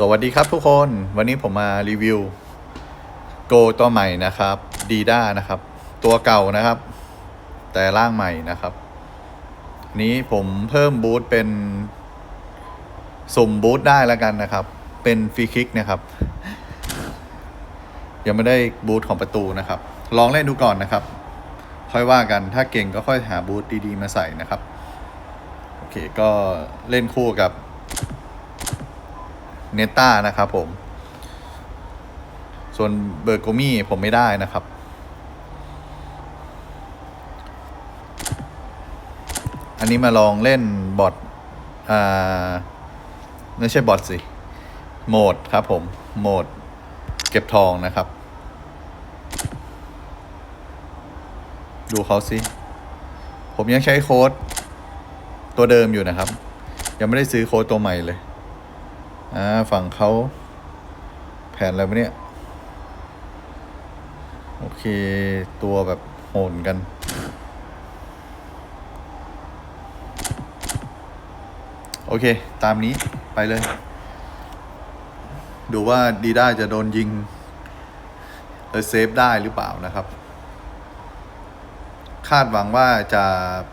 สวัสดีครับทุกคนวันนี้ผมมารีวิวโกตัวใหม่นะครับดีด้านะครับ ตัวเก่านะครับ แต่ร่างใหม่นะครับ นี้ผมเพิ่มบูทเป็น สุ่มบูทได้แล้วกันนะครับ เป็นฟรีคิกนะครับ ยังไม่ได้บูทของประตูนะครับ ลองเล่นดูก่อนนะครับ ค่อยว่ากันถ้าเก่งก็ค่อยหาบูทดีๆ มาใส่นะครับ โอเคก็เล่นคู่กับ เนต้านะครับผม ส่วนเบอร์โกมี่ผมไม่ได้นะครับ อันนี้มาลองเล่นบอทอ่าไม่ใช่บอทสิโหมดครับผม โหมดเก็บทองนะครับ ดูเขาสิ ผมยังใช้โค้ดตัวเดิมอยู่นะครับ ยังไม่ได้ซื้อโค้ดตัวใหม่เลย อ่าฝั่งเขาแผนอะไรวะเนี่ย โอเค ตัวแบบโหนกันโอเค ตามนี้ไปเลย ดูว่าดีด้าจะโดนยิงเลยเซฟได้หรือเปล่านะครับ คาดหวังว่าจะ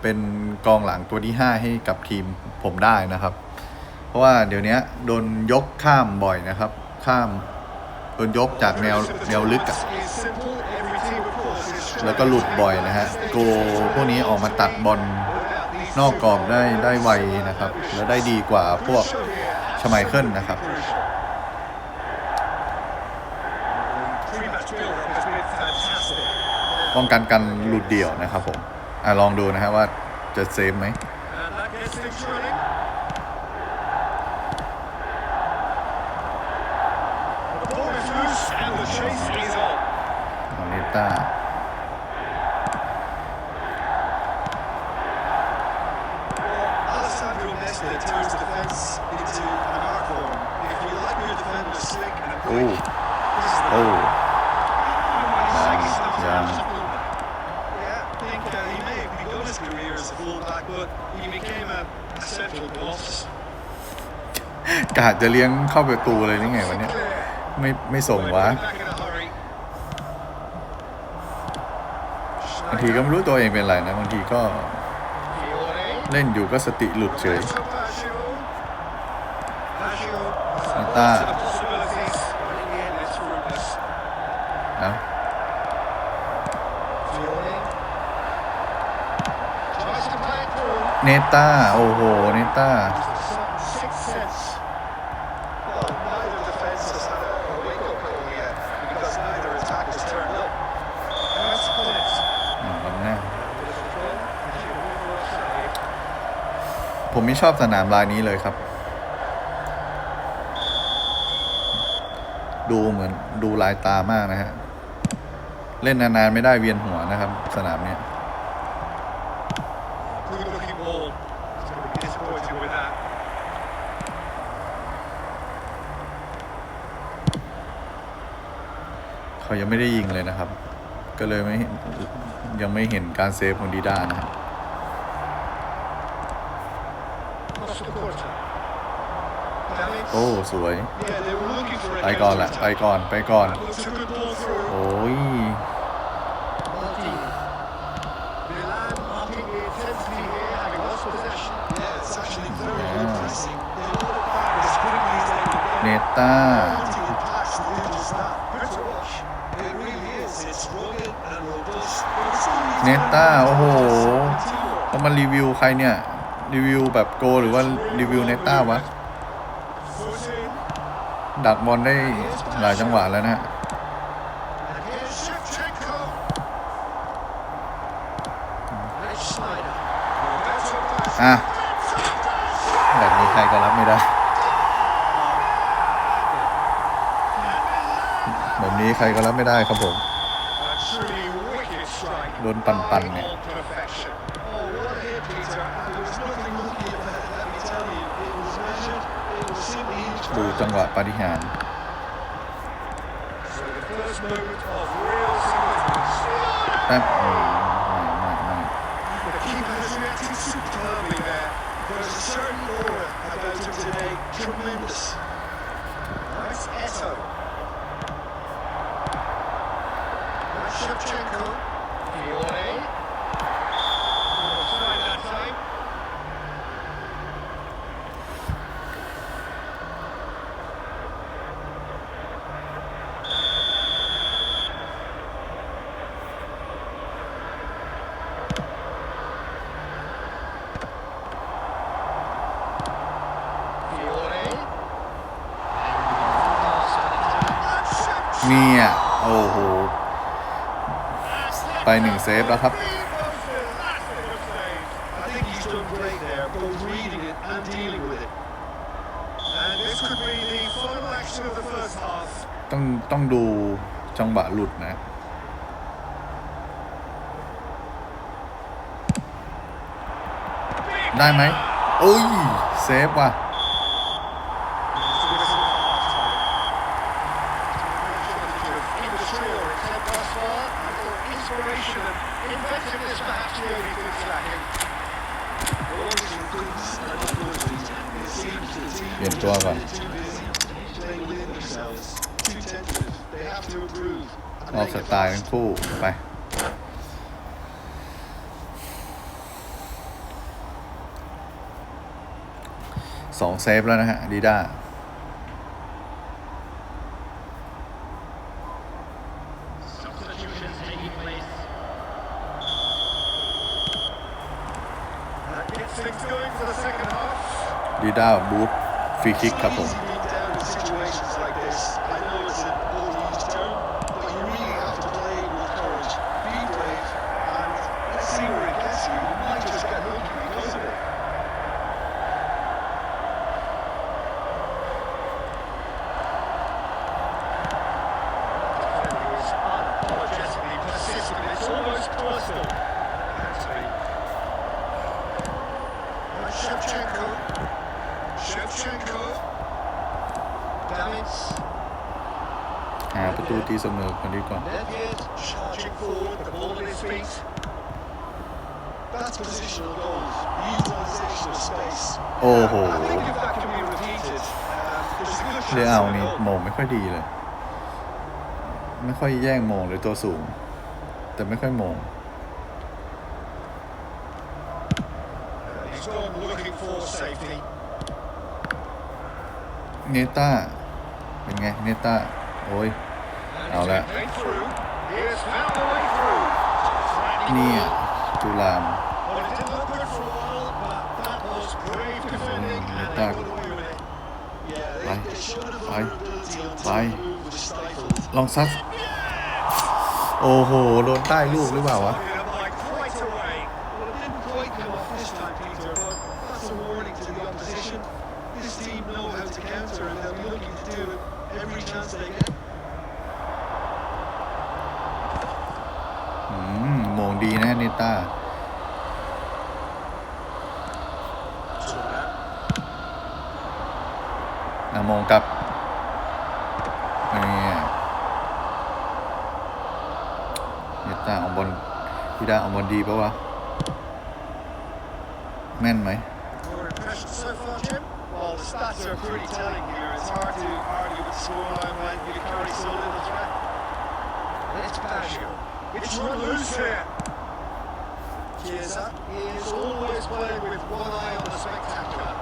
เป็นกองหลังตัวที่ 5 ให้กับทีมผมได้นะครับ เพราะว่าเดี๋ยวนี้โดนยกข้ามบ่อยนะครับ ข้ามโดนยกจากแนวแนวลึกอะแล้วก็หลุดบ่อยนะฮะโกพวกนี้ออกมาตัดบอลนอกกรอบได้ได้ไวนะครับ แล้วได้ดีกว่าพวกชไมเคิลนะครับป้องกันการหลุดเดี่ยวนะครับผมอะลองดูนะฮะว่าจะเซฟไหม ของเนต้า Alessandro Nesta turns defence into an art form. If you like your defender slick and โอ้ quick, this is โอ้ the ยัง Yeah, I think uh, he may have begun his career as a fullback, but he became a, a central boss. กาดจะเลี้ยงเข้าประตูเลยนี่ไงวันนี้ไม่ไม่ส่งวะบางทีก็ไม่รู้ตัวเองเป็นไรนะบางทีก็เล่นอยู่ก็สติหลุดเฉย Nesta. It's นะเนต้า โอ้โห เนต้า Sixth sense. Well, neither defence has had a, a wake-up call yet because neither attack has turned up. That's it. อืมลำหน้า ผม ไม่ชอบสนามลายนี้เลยครับ ดูเหมือนดูลายตามากนะฮะ เล่นนานๆไม่ได้เวียนหัวนะครับ สนามเนี้ยเขายังไม่ได้ยิงเลยนะครับ ก็เลยไม่ยังไม่เห็นการเซฟของดีด้านะครับ โอ้สวย ไปก่อนแหละไปก่อนไปก่อน โอ้ยเนต้าเนต้า โอ้โหเขามารีวิวใครเนี่ย รีวิวแบบโกหรือว่ารีวิวเนต้าวะ ดักบอลได้หลายจังหวะแล้วนะฮะอะแบบนี้ใครก็รับไม่ได้ แบบนี้ใครก็รับไม่ได้ครับผม โดนปั่นๆเนี่ยูจังหวะปาฏิหาริย์แป๊บไม่ไม่ เนี่ย โอ้โห ไปหนึ่งเซฟแล้วครับ ต้องต้องดูจังหวะหลุดนะได้ไหมโอ้ย เซฟว่ะ เปลี่ยนตัวก่อนออกสไตล์ทั้งคู่ไปสองเซฟแล้วนะฮะดีด้าดีด้าบูท ฟรีคิาประตูตีเสมอคนดีกว่า Nedved charging forward, the ball at his feet. That's positional goals. Utilisation of space. โอ้โห I think if that can be repeated, um, there's a good เรีย chance เอา of a นี่ goal. โมงไม่ค่อยดีเลย ไม่ค่อยแย่งโมงเลยตัวสูง แต่ไม่ค่อยโมง He's gone looking for safety. เนต้า เป็นไง เนต้า โอ้ย เอาละนี่ยจุลามเลตัไปไปไปลองซัดโอ้โหโดนใต้ลูกหรือเปล่าวะ ต้านะโมงกลับนี่เนต้าเอาบอลพี่ดาเอาบอลดีปะวะ แม่นไหม Your impressions so far, Jim? Well, the stats are pretty telling here. It's hard to argue with the scoreline when you carry so little threat. It's Baggio. It's run loose here. Chiesa is always playing with one eye on the spectacular.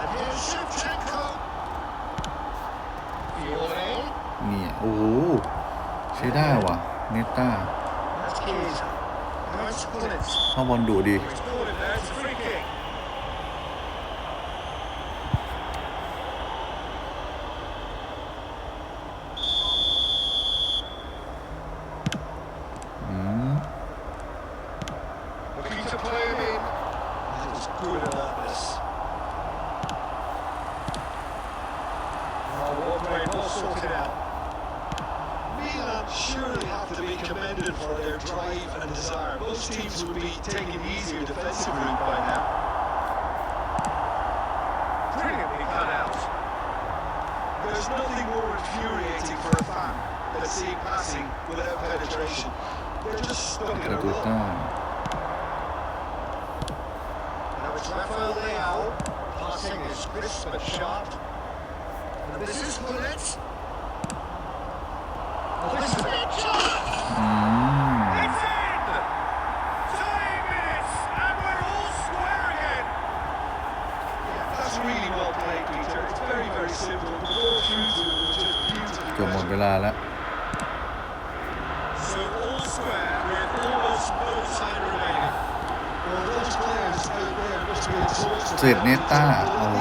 And here's Shevchenko. Fiore. เนี่ยโอ้โหใช้ได้ว่ะ เนต้า That's Chiesa. Now it's Pullins. เข้าบอลดุดี He's caught him there. It's a free kick. sorted out. Milan surely have to be commended for their drive and desire. Most teams would be taking the easier defensive route by now. Brilliantly cut out. There's nothing more infuriating for a fan than seeing passing without penetration. They're just stuck in a rut. Now it's Rafael Leao. Passing is crisp but sharp. And this is Goulet's สตาโอ้โ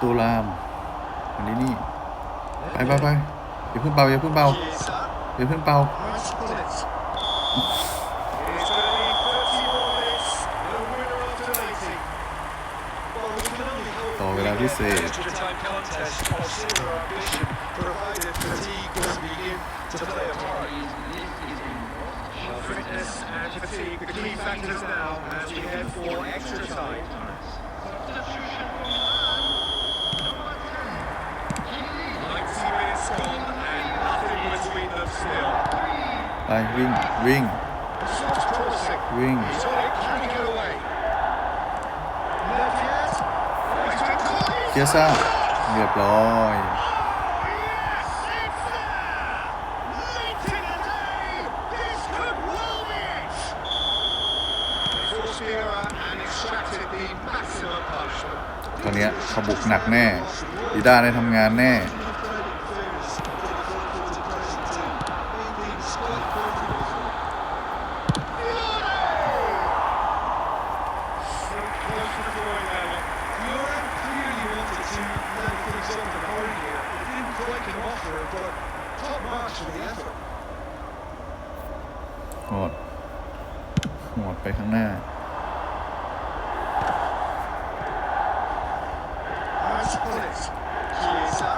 ตูรามอันนี้นี่ ไปไปไปอย่าเพิ่งเบาอย่าเพิ่งเบาอย่าเพิ่งเบาต่อเวลาพิเศษ our ambition, provided fatigue doesn't begin to play a part. Fitness and fatigue be key factors now as we head for and Yes, sir. เรียบร้อยตอนนี้ขบุกหนักแน่ดีด้าได้ทำงานแน่ หอดหอดไปข้างหน้า Nice split. Chiesa.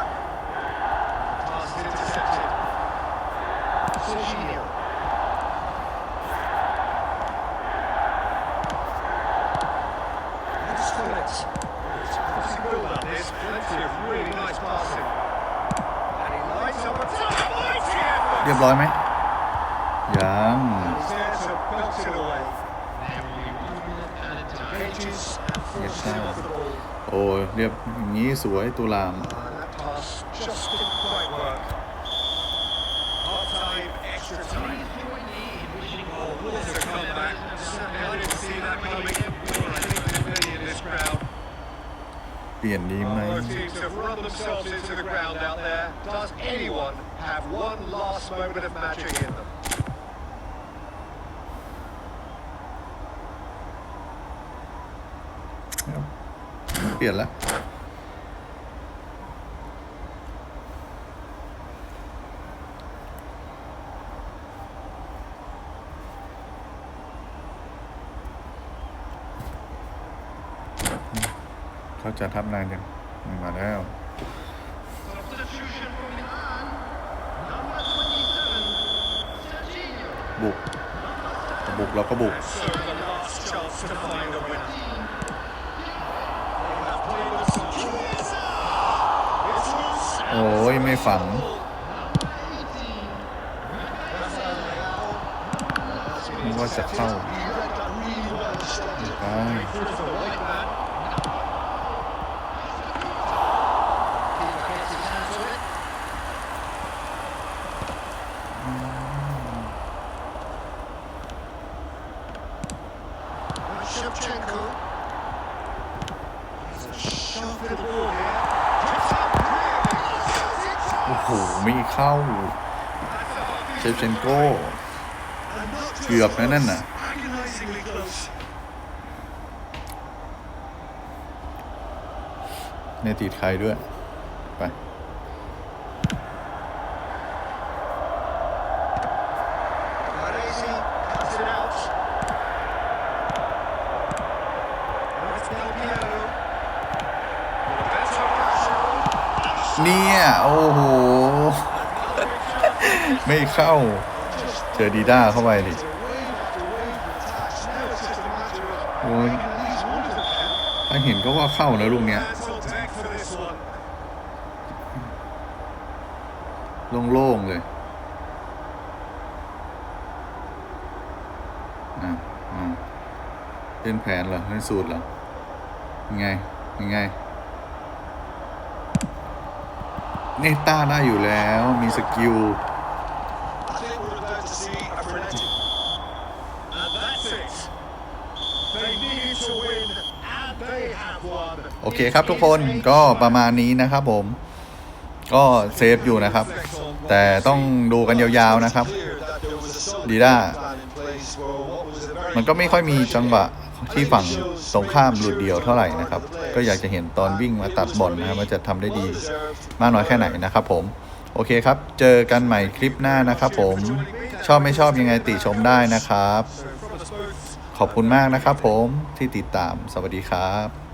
Pass is intercepted. Jorginho. Nice split. It's good on this. Plenty of really nice passing. And he lights up a top. Mighty effort. เรียบร้อยไหม ยัง He's there to belt it away. Pages and forcing off the ball. โอ้เรียบอย่างนี้สวยตุลาม And that pass just didn't quite work. Half time, extra time. Oh, what a comeback. Certainly I didn't see that coming. Nor I think there's many in this crowd. เปลี่ยนดีไหม Both teams have run themselves into the ground out there. Does anyone have one last moment of magic in them? เปลี่ยนแล้วเขาจะทับนานยังมาแล้วบุกบุกเราก็บุก And so the last chance to find a winner. They have played us some Chiesa. It's loose. โอ้ยไม่ฝัง นึกว่าจะเข้าไปเชฟเชนโค โหไม่เข้า เชฟเชนโก้เกือบนะนั่นน่ะเนี่ยติดใครด้วย ไป เนี่ย โอ้โห ไม่เข้า เจอดีด้าเข้าไปดิโอ้ยถ้าเห็นก็ว่าเข้าแล้วลูกเนี้ยโล่งๆเลยเป็นแผนเหรอเป็นสูตรเหรอยังไงยังไงเนต้าได้อยู่แล้วมีสกิล โอเคครับทุกคนก็ประมาณนี้นะครับผม ก็เซฟอยู่นะครับ แต่ต้องดูกันยาวๆนะครับ ดีด้า มันก็ไม่ค่อยมีจังหวะที่ฝั่งตรงข้ามหลุดเดียวเท่าไหร่นะครับ ก็อยากจะเห็นตอนวิ่งมาตัดบอลนะครับว่าจะทำได้ดีมากน้อยแค่ไหนนะครับผม โอเคครับ เจอกันใหม่คลิปหน้านะครับผม ชอบไม่ชอบยังไงติชมได้นะครับ ขอบคุณมากนะครับผมที่ติดตามสวัสดีครับ